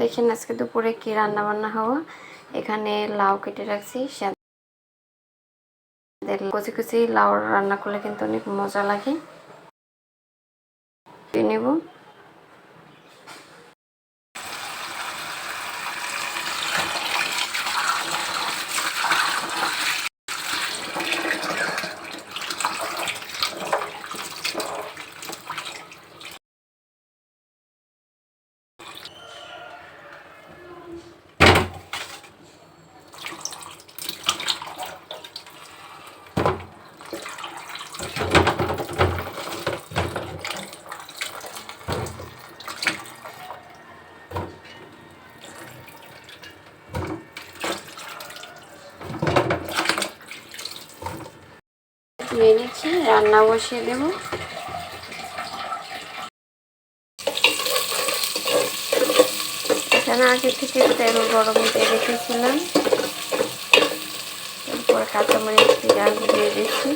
দেখেন আজকে দুপুরে কি রান্না বান্না হওয়া? এখানে লাউ কেটে রাখছি কচি কচি লাউ রান্না করলে কিন্তু অনেক মজা লাগে। নেব। নিয়ে নিচ্ছি, রান্না বসিয়ে দেব। এখানে আগে থেকে তেল গরম দিয়ে রেখেছিলাম। তারপর কাঁচামরিচ, পেঁয়াজ দিয়ে দিচ্ছি।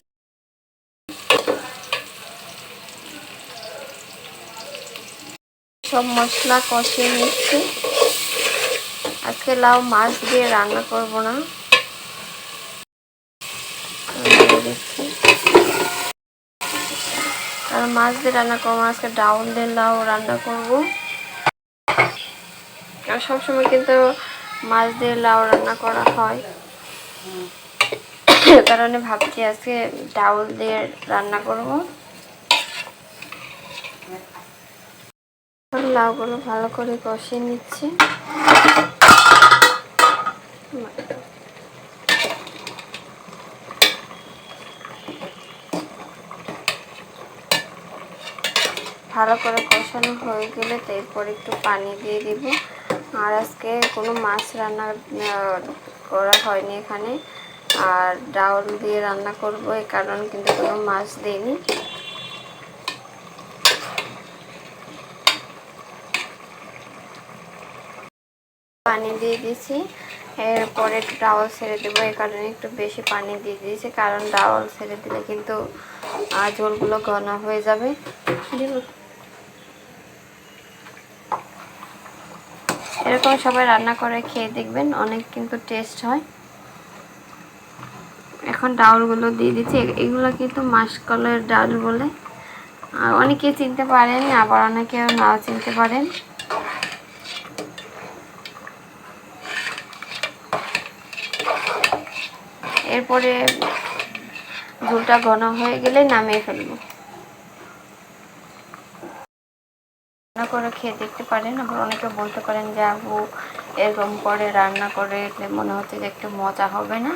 সব মশলা কষিয়ে নিচ্ছি। আজকে লাউ মাছ দিয়ে রান্না করব না। আর মাছ দিয়ে রান্না করব, আজকে ডাউল দিয়ে লাউ রান্না করব। আর সবসময় কিন্তু মাছ দিয়ে লাউ রান্না করা হয়। কারণে ভাবছি আজকে ডাউল দিয়ে রান্না করব। লাউগুলো ভালো করে কষিয়ে নিচ্ছি। ভালো করে কষানো হয়ে গেলে তারপর একটু পানি দিয়ে দিব। আর আজকে কোনো মাছ রান্না করা হয়নি এখানে। আর ডাউল দিয়ে রান্না করব এই কারণে কিন্তু কোনো মাছ দিইনি। পানি দিয়ে দিয়েছি। এরপরে একটু ডাউল ছেড়ে দেবো এই কারণে একটু বেশি পানি দিয়ে দিয়েছি। কারণ ডাউল ছেড়ে দিলে কিন্তু ঝোলগুলো ঘন হয়ে যাবে। এরকম সবাই রান্না করে খেয়ে দেখবেন, অনেক কিন্তু টেস্ট হয়। এখন ডাউলগুলো দিয়ে দিচ্ছি। এগুলো কিন্তু মাসকলের ডাল বলে। আর অনেকে চিনতে পারেন, আবার অনেকে নাও চিনতে পারেন। এরপরে ঝোলটা ঘন হয়ে গেলে নামিয়ে ফেলব। করে খেয়ে দেখতে পারেন। আবার অনেকে বলতে পারেন যে আবু এরকম করে রান্না করে মনে হচ্ছে যে একটু মজা হবে না।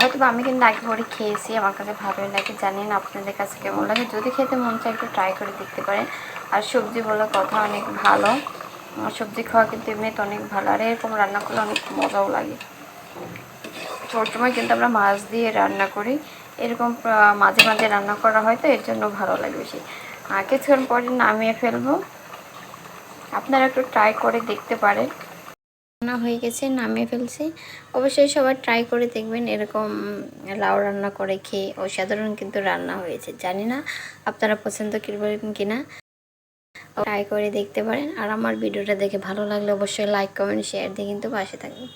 হয়তো আমি কিন্তু আগে পরে খেয়েছি, আমার কাছে ভালোই লাগে। জানি না আপনাদের কাছে কেমন লাগে। যদি খেতে মন চায় একটু ট্রাই করে দেখতে পারেন। আর সবজি বলার কথা অনেক ভালো। সবজি খাওয়া কিন্তু এমনিতে অনেক ভালো। আর এরকম রান্না করলে অনেক মজাও লাগে। সবসময় কিন্তু আমরা মাছ দিয়ে রান্না করি। এরকম মাঝে মাঝে রান্না করা হয় তো, এর জন্য ভালো লাগে বেশি। কিছুক্ষণ পরে নামিয়ে ফেলব। আপনারা একটু ট্রাই করে দেখতে পারেন। রান্না হয়ে গেছে, নামিয়ে ফেলছি। অবশ্যই সবাই ট্রাই করে দেখবেন এরকম লাউ রান্না করে খেয়ে। অসাধারণ কিন্তু রান্না হয়েছে। জানি না আপনারা পছন্দ করবেন কিনা। ট্রাই করে দেখতে পারেন। আর আমার ভিডিওটা দেখে ভালো লাগলে অবশ্যই লাইক কমেন্ট শেয়ার দিয়ে কিন্তু পাশে থাকবেন।